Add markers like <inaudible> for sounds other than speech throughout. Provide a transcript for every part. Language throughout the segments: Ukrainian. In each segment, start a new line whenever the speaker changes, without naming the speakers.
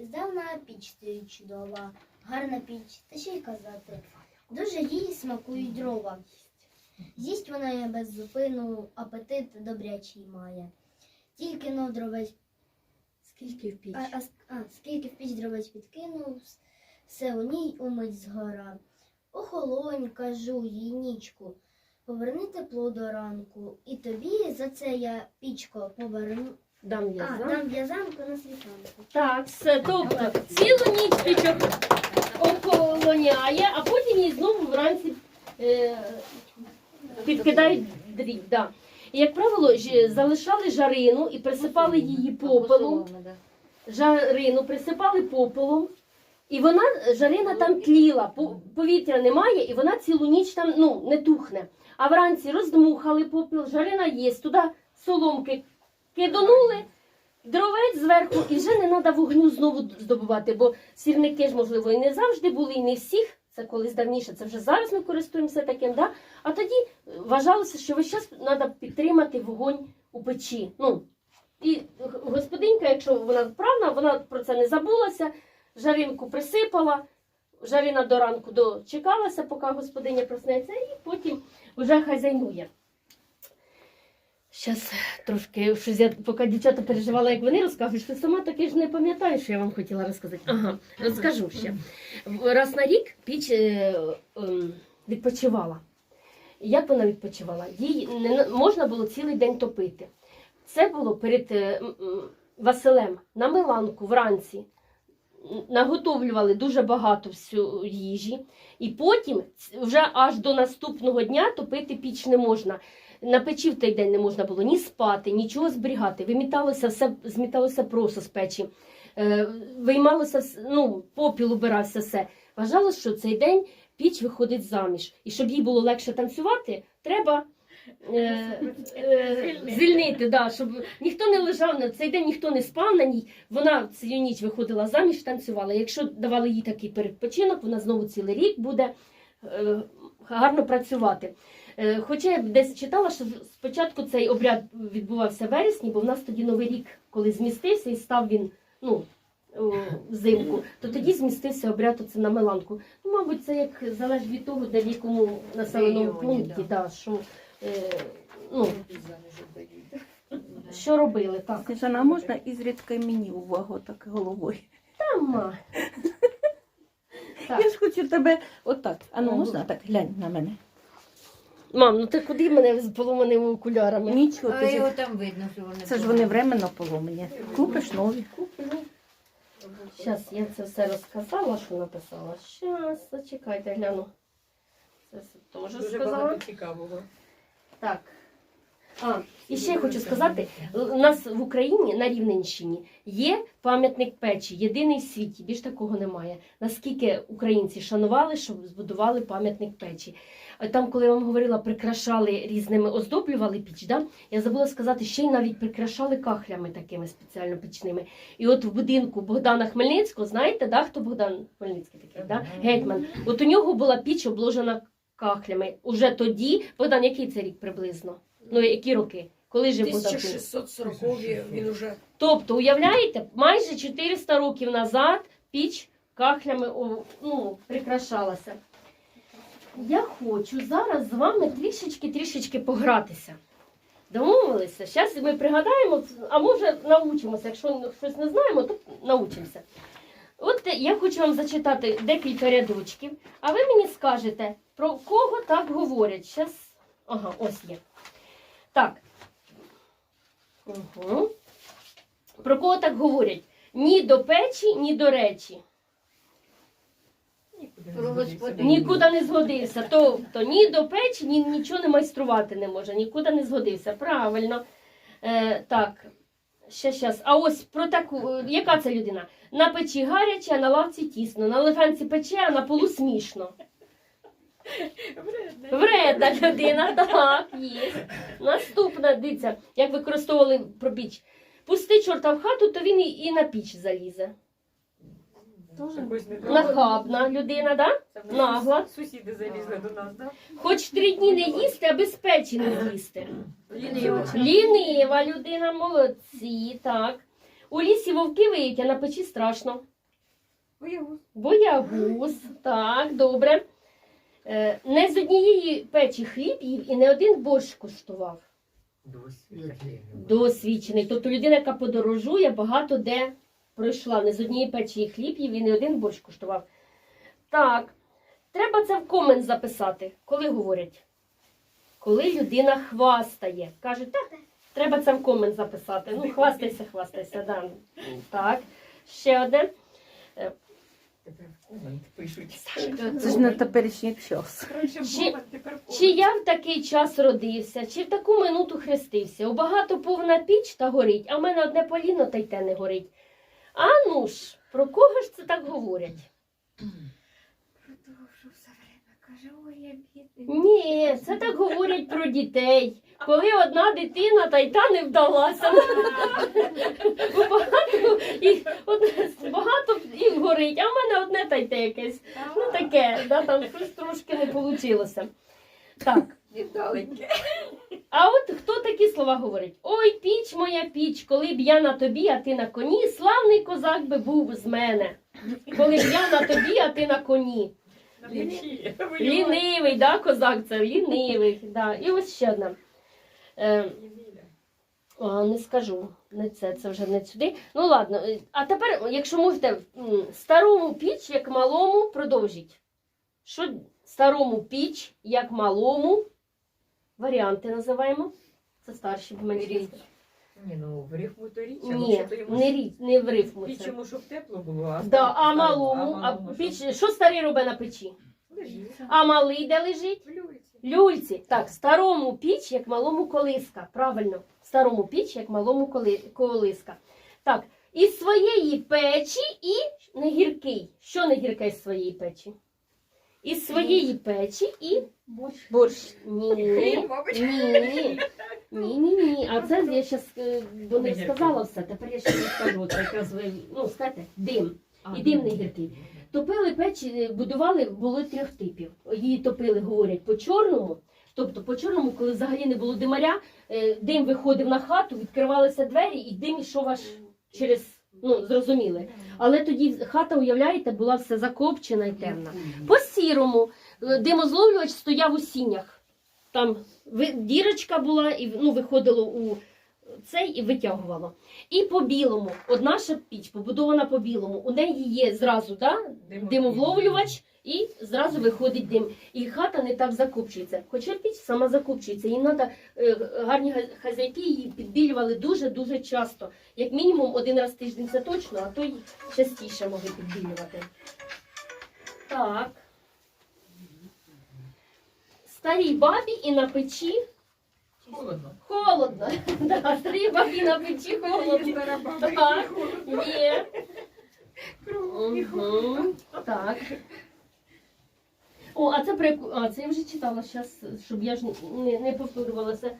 здавна піч стоїть чудова, гарна піч, та ще й казати. Дуже їй смакують дрова. З'їсть вона без зупину, апетит добрячий має. Тільки но дровець,
Скільки в піч?
а, а, а, скільки в піч дровець підкинув, все у ній умить згора. Охолонь, кажу їй нічку, поверни тепло до ранку, і тобі за це я пічко поверну.
Дам я
А, дам в'язанку на світанку.
Так, все, тобто цілу ніч пічок охолоняє, а потім її знову вранці е, підкидають дріб. Да. І, як правило, ж- залишали жарину і присипали її попелом. Жарину присипали попелом. І вона, жарина там тліла, по- повітря немає, і вона цілу ніч там ну, не тухне. А вранці роздмухали попіл, жарина є, туди соломки киданули, дровець зверху, і вже не треба вогню знову здобувати, бо сірники ж, можливо, і не завжди були, і не всіх. Це колись давніше, це вже зараз ми користуємося таким. Да? А тоді е, вважалося, що весь час треба підтримати вогонь у печі. Ну, і господинька, якщо вона вправна, вона про це не забулася, жаринку присипала, жарина до ранку дочекалася, поки господиня проснеться, і потім вже хазяйнує. Зараз трошки щось я, поки дівчата переживала, як вони розкажуть, що сама таки ж не пам'ятаю, що я вам хотіла розказати. Ага, розкажу ще. Раз на рік піч е, ем, відпочивала. Як вона відпочивала? Їй не можна було цілий день топити. Це було перед е, Василем на Миланку вранці. Наготовлювали дуже багато всю їжі, і потім вже аж до наступного дня топити піч не можна. На печі в той день не можна було ні спати, нічого зберігати. Виміталося все, зміталося просто з печі, е, виймалося ну, попіл убирався все. Вважалось, що цей день піч виходить заміж. І щоб їй було легше танцювати, треба е, е, звільнити, да, щоб ніхто не лежав на цей день, ніхто не спав на ній. Вона цю ніч виходила заміж, танцювала. Якщо давали їй такий передпочинок, вона знову цілий рік буде гарно працювати. Е, Хоча я десь читала, що спочатку цей обряд відбувався в вересні, бо в нас тоді новий рік, коли змістився і став він ну, взимку, то тоді змістився обряд оце на Меланку. Ну, мабуть, це як залежить від того, де в якому населеному пункті,
да.
да, що, е, ну, що робили. Так.
Сніжана, а можна ізрідка й мені увагу так головою?
Там, а.
Я ж хочу тебе отак. А ну можна так? Глянь на мене.
Мам, ну ти куди мене з поломаними окулярами?
Нічого,
А
ти
його
ж...
там видно, що вони.
це ж вони временно поломані. Купиш нові.
Зараз я це все розказала, що написала. Зараз, зачекайте, гляну. Це все теж
Дуже
сказала.
багато цікавого.
Так. А, і ще хочу сказати: у нас в Україні на Рівненщині є пам'ятник печі, єдиний в світі, більш такого немає. Наскільки українці шанували, щоб збудували пам'ятник печі. Там, коли я вам говорила, прикрашали різними, оздоблювали піч, да? я забула сказати, ще й навіть прикрашали кахлями такими спеціально пічними. І от в будинку Богдана Хмельницького, знаєте, да, хто Богдан Хмельницький такий, да? гетьман. От у нього була піч обложена кахлями. Уже тоді, Богдан, який це рік приблизно? Ну, які роки? Коли Богдан Хмельницький?
1640 він уже
Тобто, уявляєте, майже 400 років назад піч кахлями о, ну, прикрашалася. Я хочу зараз з вами трішечки-трішечки погратися. Домовилися? Зараз ми пригадаємо, а може научимося. Якщо щось не знаємо, то научимося. От я хочу вам зачитати декілька рядочків, а ви мені скажете, про кого так говорять. Щас... Ага, ось є. Так. Угу. Про кого так говорять? Ні до печі, ні до речі. Нікуди не згодився. Тобто ні до печі, ні нічого не майструвати не може, нікуди не згодився. Правильно. Е, так. Ще щас. А ось про таку, е, яка це людина? На печі гаряче, а на лавці тісно. На лифанці пече, а на полу смішно. Вредна людина, так, є. Наступна, дивіться, як використовували про піч. Пусти чорта в хату, то він і, і на піч залізе. Нахабна людина, да? Нагла.
Сусіди залізли до нас, так?
Хоч три дні не їсти, а без печі не з'їсти.
Лініво.
Лінива людина, молодці, так. У лісі вовки виють, а на печі страшно.
Боягуз.
Боягуз, так, добре. Е, не з однієї печі хліб їв і не один борщ куштував. Досвідчений. Тобто людина, яка подорожує, багато де пройшла. Не з однієї печі хліб їв і не один борщ куштував. Так, треба це в комент записати, коли говорять. Коли людина хвастає. Кажуть, так, треба це в комент записати. Ну, хвастайся, хвастайся. Да. Так, ще одне.
Тепер в комент пишуть.
Це ж на теперішній час.
Чи, чи я в такий час родився, чи в таку минуту хрестився? У багато повна піч та горить, а в мене одне поліно та й те не горить. А ну ж, про кого ж це так говорять?
Про того, що все время каже, ой, я бідний.
Ні, це так говорять про дітей. Коли одна дитина та й та не вдалася. Багато одне, багато їх горить, а в мене одне та й те якесь. Ну таке, да, там щось трошки не вийшло. Так.
Віддаленьке.
А от хто такі слова говорить? Ой, піч моя піч, коли б я на тобі, а ти на коні, славний козак би був з мене. Коли б я на тобі, а ти на коні. Лінивий, да, козак це лінивий. Да. І ось ще одна. Е, а, не скажу, не це, це вже не сюди. Ну ладно. е, А тепер, якщо можете, старому піч, як малому, продовжіть. Що старому піч, як малому, варіанти називаємо. Це старші б менше.
Річ. Ні, ну в рифму то річ, а
Ні,
то йому
не річ, не в рифму
піч йому, щоб тепло було, а,
Да, а малому, а
малому,
піч,
щоб
що старий робить на печі?
лежить.
А малий де лежить?
В люльці.
Так, старому піч, як малому колиска. Правильно, старому піч, як малому колиска. Так, із своєї печі і не гіркий. Що не гірке з своєї печі? Із своєї печі і
Борщ.
ні. <laughs>
Хрін, мабуть.
Ні. Ні, ні, ні. А це я ще бо не сказала все. Тепер я ще не скажу. Це якраз ви ну скажете, дим. І дим не гіркий. Топили печі, будували було трьох типів. Її топили, говорять, по чорному. Тобто по чорному, коли взагалі не було димаря, е, дим виходив на хату, відкривалися двері, і дим ішов аж через, ну зрозуміли. Але тоді хата, уявляєте, була все закопчена і темна. По сірому е, димозловлювач стояв у сінях. Там дірочка була, і ну, виходило у цей і витягувало. І по білому, от наша піч побудована по білому. У неї є зразу да, димовловлювач, і зразу виходить дим. І хата не так закупчується. Хоча піч сама закупчується. Їм треба гарні хазяйки її підбілювали дуже-дуже часто. Як мінімум один раз в тиждень це точно, а то й частіше могли підбілювати. Так. Старій бабі і на печі
Холодно.
холодно. <laughs> Да, старій бабі на печі холодно. Так, є. Угу. Так. О, а це прику... А, це я вже читала зараз, щоб я ж не, не повторювалася.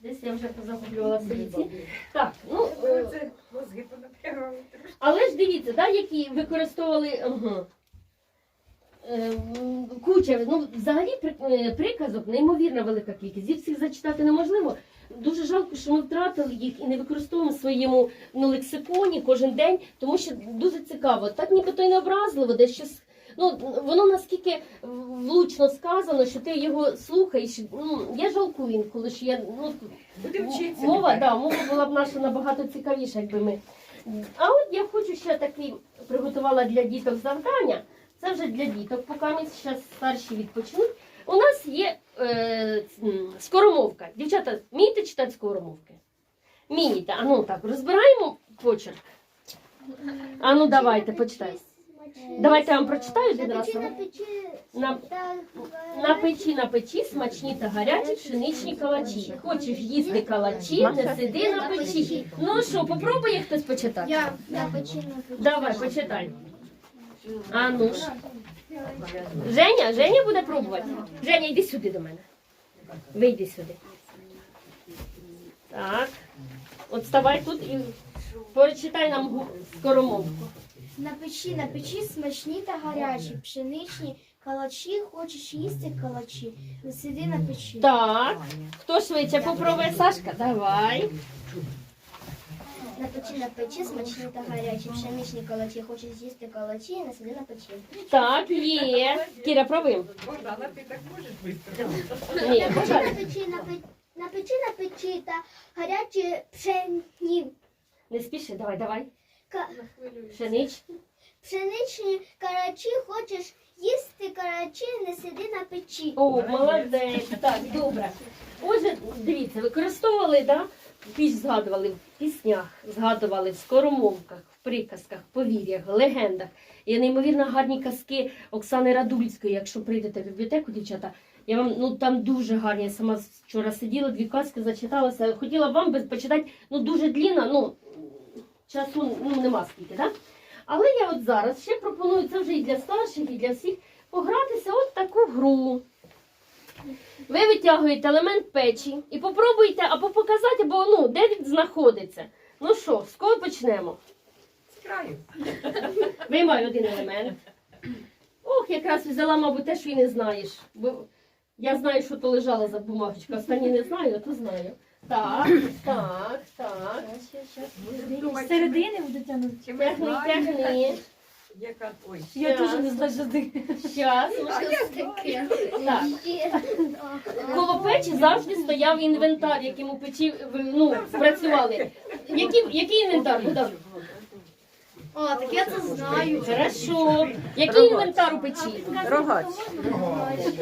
Десь я вже позагублювалася в ці. Так, ну, е,
Це мозги понапрягали.
але ж дивіться, да, які використовували угу. Е, куча. Ну, взагалі е, приказок неймовірно велика кількість. Їх всіх зачитати неможливо. Дуже жалко, що ми втратили їх і не використовуємо в своєму ну, лексиконі кожен день, тому що дуже цікаво. Так нібито й не образливо, де щось. Ну, воно наскільки влучно сказано, що ти його слухаєш. Ну, я жалкую інколи, що я ну,
вчитися.
Мова, да, мова була б наша набагато цікавіша, якби ми. А от я хочу ще такий приготувала для діток завдання. Це вже для діток, поки ми зараз старші відпочинуть. У нас є е, скоромовка. Дівчата, вмієте читати скоромовки? Вмієте. А ну так, розбираємо почерк. А ну давайте, почитай. Давайте я вам прочитаю один
На
раз.
на
На печі, на печі смачні та гарячі пшеничні калачі. Хочеш їсти калачі, не сиди на печі. Ну що, попробує хтось почитати?
Я на печі, на печі.
Давай, почитай. А ну ж. Женя, Женя буде пробувати. Женя, йди сюди до мене. Вийди сюди. Так. От ставай тут і прочитай нам скоромовку.
На печі, на печі смачні та гарячі, пшеничні калачі, хочеш їсти калачі, сиди на печі.
Так. Хто швидше попробує? Сашка, давай.
На печі на печі смачні та гарячі, пшеничні калачі, хочеш з'їсти калачі, не сиди на печі.
Так, є. Кіра, правим.
Богдана, ти так можеш швидко?
Ні,
На печі на печі, на печі, на печі на печі та гарячі пшені,
Не спіши, давай, давай.
ка-
Пшенич.
пшеничні калачі, хочеш їсти калачі, не сиди на печі.
О, молодець. Так, добре. Отже, дивіться, використовували, да? Піч згадували в піснях, згадували в скоромовках, в приказках, повір'ях, легендах. Є неймовірно гарні казки Оксани Радульської, якщо прийдете в бібліотеку, дівчата. Я вам ну там дуже гарні. Я сама вчора сиділа, дві казки зачиталася. Хотіла вам би почитати, ну дуже длінно, ну часу ну, нема скільки, так? Але я от зараз ще пропоную це вже і для старших, і для всіх погратися от таку гру. Ви витягуєте елемент печі і попробуйте або показати, або ну, де він знаходиться. Ну що, з кого почнемо?
З краю.
Виймаю один елемент. Ох, якраз взяла, мабуть, те, що і не знаєш. Бо я знаю, що то лежала за бумажечка, останні не знаю, а то знаю. Так, так, так.
Середини буде тягнути.
Ми
Тягни,
яка... Ой.
Я теж не знаю, що ти.
Щас.
А я знаю.
Так. Коло печі завжди стояв інвентар, яким у печі ну, працювали. Який, який інвентар? Богдан?
О, так я це знаю.
Хорошо. Який інвентар у печі?
Рогач.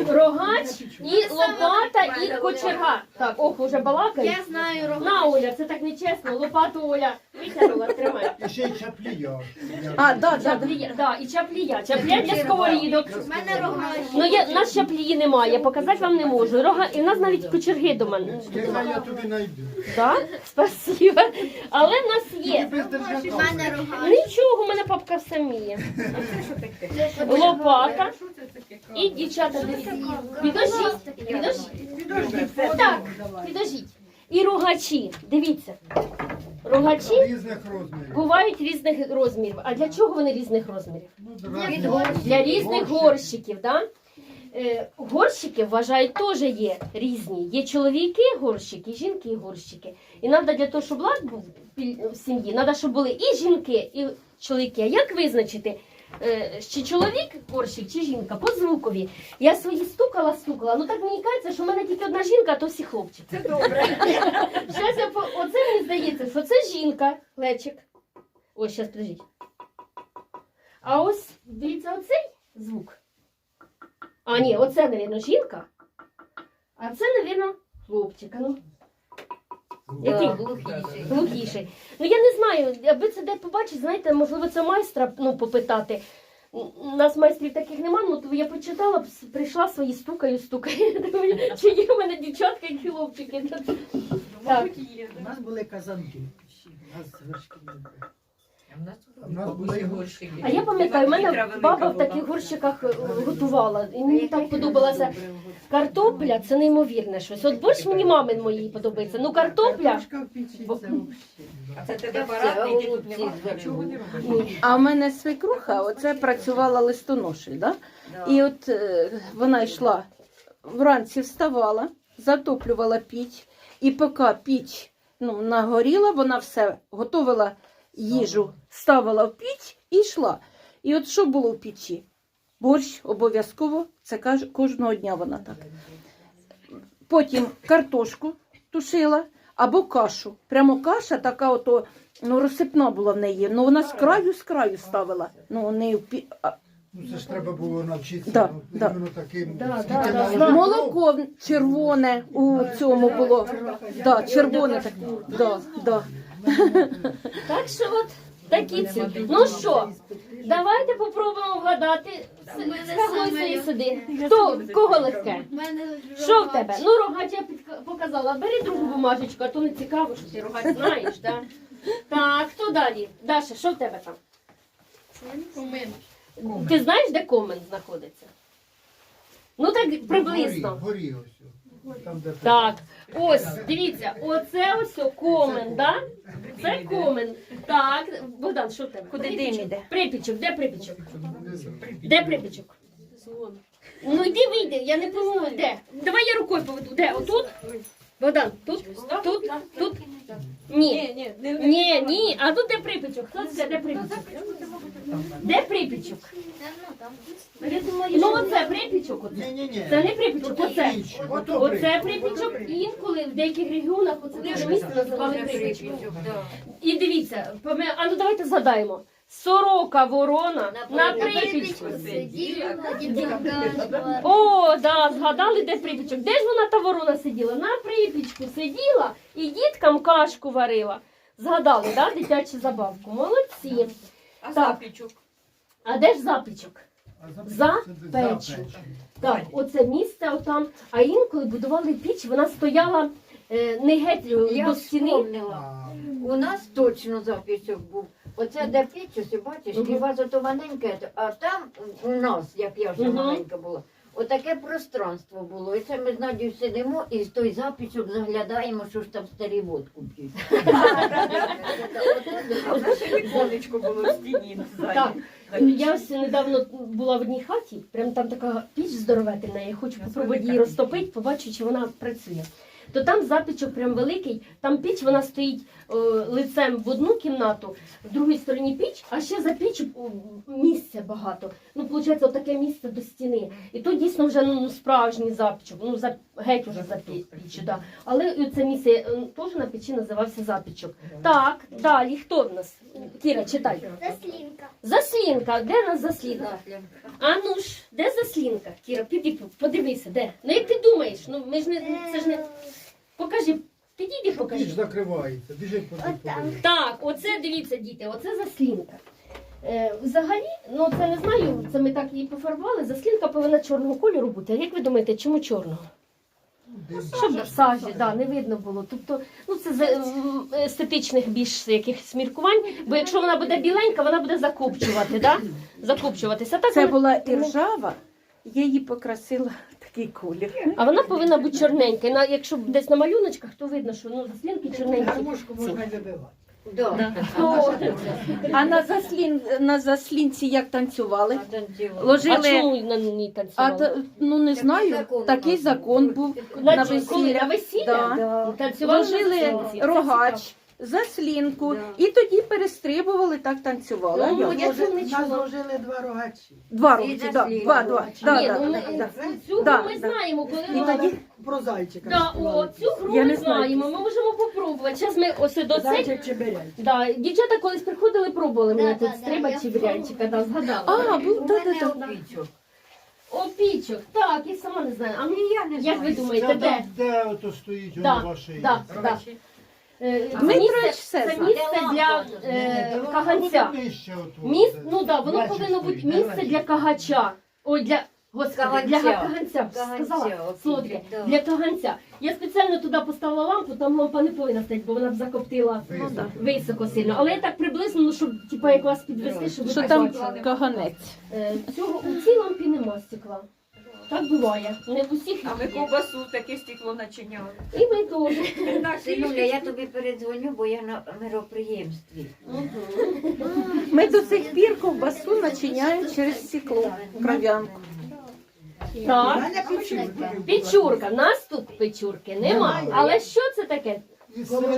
Рогач і лопата і кочерга. Так, ох, уже балакає.
Я знаю рога.
На, Оля, це так нечесно. Лопату Оля витягнула, тримай.
І ще й чаплія.
А, да, да, да.
Чаплія, да, і чаплія. Чаплія для сковорідок.
У мене рогач.
Ну, я, нас чаплії немає, показати вам не можу. Рога, і в нас навіть кочерги дома.
Нехай я тобі знайду.
Так, спасибо. Але в нас є.
У мене рогач.
Нічого, у мене папка все вміє. Лопата. І дівчата, дивіться. Підожіть, підожіть. Так, підожіть. І ругачі. Дивіться. Ругачі
Різних розмірів.
бувають різних розмірів. А для чого вони різних розмірів?
Ну.
Для різних горщиків, да? Е, горщики вважають теж є різні. Є чоловіки горщики, жінки горщики. І треба для того, щоб лад був в сім'ї, треба, щоб були і жінки, і чоловіки. А як визначити, е, чи чоловік горщик, чи жінка? По звукові. Я свої стукала, стукала. Ну так мені кажеться, що в мене тільки одна жінка, а то всі хлопчики.
Це добре. <laughs>
Щас я по... Оце мені здається, що це жінка, лечик. Ось, зараз подождіть. А ось, дивіться, оцей звук. А, ні, оце, мабуть, жінка. А це, мабуть, хлопчик. Ну, який?
Глухіший.
Глухіший. Ну я не знаю, аби це де побачити, знаєте, можливо, це майстра ну, попитати. У нас майстрів таких немає, ну то я почитала, прийшла свої стукаю, стукаю. Чи є в мене дівчатка і хлопчики? Так.
У нас були казанки. У нас вершки
в нас тут
нас були
горщики.
А я пам'ятаю, в мене баба в таких горщиках е, готувала. І мені так подобалася. Картопля це неймовірне щось. От борщ мені мамин моїй подобається. Ну картопля.
А це тебе тут не робить.
А в мене свекруха, оце працювала листоноші, да? І от е, вона йшла вранці вставала, затоплювала піч, і поки піч ну, нагоріла, вона все готувала їжу, ставила в піч і йшла. І от що було в печі? Борщ обов'язково, це кожного дня вона так. Потім картошку тушила або кашу. Прямо каша така, ото, ну, розсипна була в неї. Ну вона з краю з краю ставила. Ну, не в пі...
Ну це ж треба було навчитися.
Да,
ну,
да.
іменно таким.
Да,
скільки
да, да,
наложити.
Молоко червоне у цьому було. Да, червоне таке. Да, да. <laughs>
Так що от такі ці. Ну що, давайте попробуємо вгадати. Скагуйся сюди. Хто, кого легке? Що в тебе? Ну, рогач я підка- показала. Бери другу бумажечку, а то не цікаво, що ти рогач знаєш, да? Так, хто далі? Даша, що в тебе там? Ти знаєш, де комен знаходиться? Ну так приблизно.
Горі, горі ось.
Так, ось, дивіться, оце ось комен, да? Це комен. Так, Богдан, що в тебе?
Куди дим іде?
Припічок, де припічок? Де припічок? Ну йди вийди, я не пойму, де. Давай я рукою поведу. Де? Отут? Богдан, тут? Тут? Тут? Ні.
ні, не
Ні, ні, а тут де припічок? Хто це де припічок? Де припічок? Ну оце припічок. Оце.
Ні-ні-ні.
Це не припічок, оце.
Ото
Оце припічок, і інколи в деяких регіонах оце теж місце називали припічком. І дивіться, поме- а ну давайте згадаємо. Сорока ворона на припічку.
сиділа.
О, да, згадали, де припічок. Де ж вона та ворона сиділа? На припічку сиділа і діткам кашку варила. Згадали, да, дитячу забавку. Молодці.
А запічок?
А де ж запічок? За печі. Так, оце місце отам. А інколи будували піч, вона стояла е, не геть до стіни.
вспомнила. У нас точно запічок був. Оце де піч, бачиш, і у вас маленьке, а там у нас, як я вже
Мгм.
маленька була, отаке пространство було. І це ми з Надією сидимо і з той запічок заглядаємо, що ж там старі водку п'ють. А в нас віконечко було в стіні.
Так, я ось недавно була в одній хаті, прям там така піч здоровительна, я хочу попробувати її розтопити, побачу, чи вона працює. То там запічок прям великий, там піч вона стоїть е, лицем в одну кімнату, в другій стороні піч, а ще за піч місця багато. Ну, виходить, отаке місце до стіни. І то дійсно вже ну, справжній запічок, ну за геть уже за пі- піччю, да. Але це місце е, теж на печі називався запічок. Так, далі, хто в нас? Кіра, читай.
Заслінка.
Заслінка, де нас заслінка? А ну ж, де заслінка? Кіра, піди подивися, де? Ну як ти думаєш? Ну ми ж не це ж не покажи, підійди,
Піч
покажи.
закривається. Біжи по
Отам.
Так, оце дивіться, діти, оце заслінка. Е, взагалі, ну це не знаю, це ми так її пофарбували. Заслінка повинна чорного кольору бути. А як ви думаєте, чому чорного? Щоб сажі, да, не видно було. Тобто, ну це з м, естетичних більш якихось міркувань, бо якщо вона буде біленька, вона буде закопчувати, да? закопчуватися. Так
Це
вона-
була іржава, я її покрасила такий колір.
А вона повинна бути чорненька. На, якщо десь на малюночках, то видно, що ну, заслінки чорненькі.
Гармошку можна.
Да.
То-
А на, заслін, на заслінці як танцювали?
А
Ложили.
чому на ній
А
танцювали?
та- ну не
Такий
знаю,
закон у
такий
нас
закон
був.
На,
на
коли?
весілля.
На весілля?
Да.
Танцювали на
Ложили
заслінці. Це
рогач, заслінку,
Да.
і тоді перестрибували, так танцювали.
Ну, я це не
Нас
чула.
зложили два рогачі.
Два
І
роки, да, два, два.
Ні,
Да,
ну,
да,
ми-
да.
Цю
Да,
гру ми
да.
знаємо, коли
І
ми-
тоді
Про зайчика.
Да, о,
співали.
цю гру
Я
ми
не знаю.
знаємо, ми можемо попробувати. Зараз ми ось до цей.
Зайчик чеберяй.
Да, дівчата колись приходили, пробували мене
Да,
тут
да, да,
стрибати чи варіанчика, да, згадала.
А, був,
У
да,
мене
да, да.
опічок.
Опічок, так, я сама не знаю. А ну,
І я не
як ви думаєте,
Це
де?
де ото стоїть
Да,
воно ваше.
Да, да. Е, Це
Дмитрович
місце,
все
це
знає.
місце для е, каганця. Міс, ну да, воно повинно бути місце для кагача. Ой, для господи, для
Каганця.
каганця.
Каганця,
Сказала
да.
Для каганця. Я спеціально туди поставила лампу, там лампа не повинна стояти, бо вона б закоптила
Ну, да.
високо сильно. Але я так приблизно, ну, щоб типа як вас підвести, щоб ви
Що там
побачили.
каганець?
Е, Цього у цій лампі нема стекла. Так буває. Не в усіх
А ми
є.
ковбасу в таке стекло начиняли.
І ми теж. <laughs>
Синуля, я тобі передзвоню, бо я на мероприємстві.
Ми до сих пір ковбасу начиняємо через стекло, кров'янку.
Так.
Печурка.
Печурка. Нас тут печурки нема.
Немає.
Але що це таке?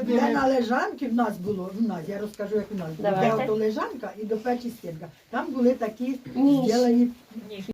Де на лежанки в нас було, в нас, я розкажу, як у нас було.
Давайте.
Де ото лежанка і до печі стінка. Там були такі
Ніж.